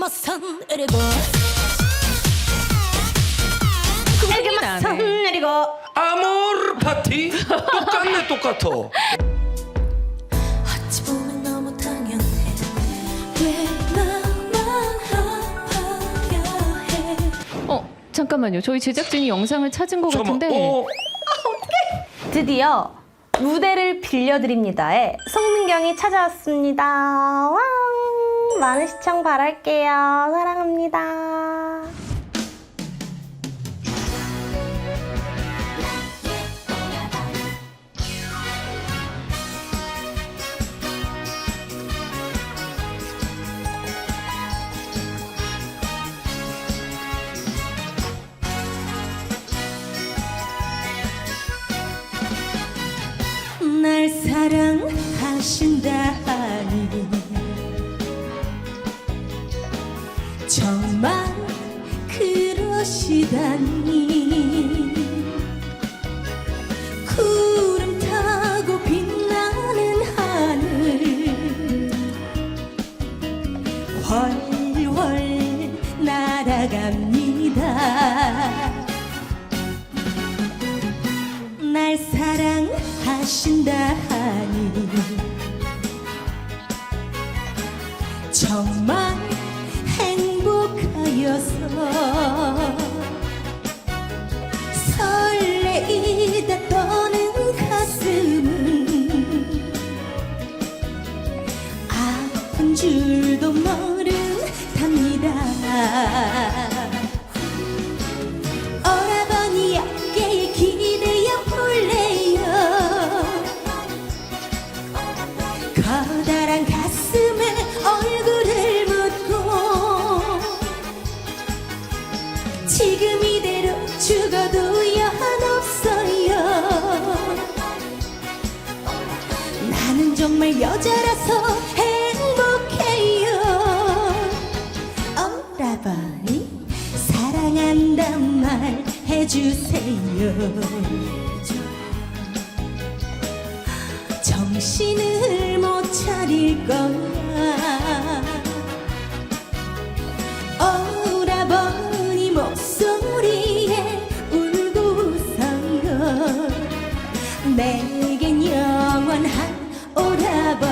마산 에레고. 에게마 선 내리고. 아모르 파티? 똑같네 똑같아. 어찌 보면 너무 당연해. 왜 나만 알아야 해? 어 잠깐만요. 저희 제작진이 영상을 찾은 것 잠깐만 같은데. 어, 드디어 무대를 빌려드립니다에 송민경이 찾아왔습니다. 왕! 많은 시청 바랄게요. 사랑합니다. 날 사랑하신다니 정말 그러시다니. 구름 타고 빛나는 하늘. 훨훨 날아갑니다. 날 사랑하신다 하니. 정말 행복하여서 설레이다 떠는 가슴은 아픈 줄도 모른 정말 여자라서 행복해요. 오라버니 사랑한단 말 해주세요. 정신을 못 차릴 거야. 오라버니 목소리에 울고 웃어요 내겐 영원한 오라버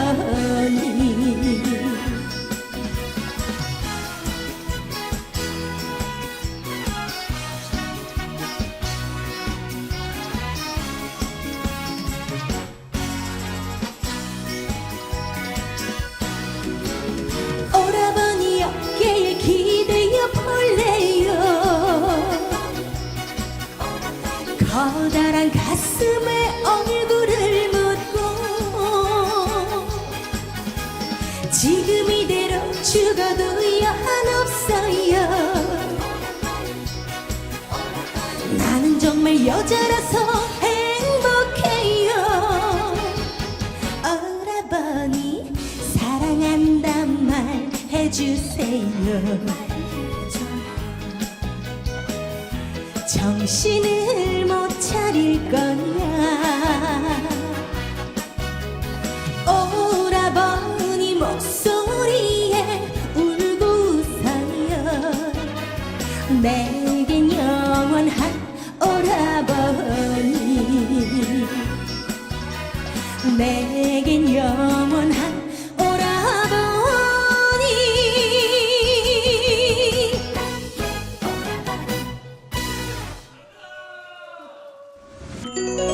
정말 여자라서 행복해요. 오라버니 사랑한단 말 해주세요. 정신을 못 차릴 거야 내겐 영원한 오라버니. 오라버니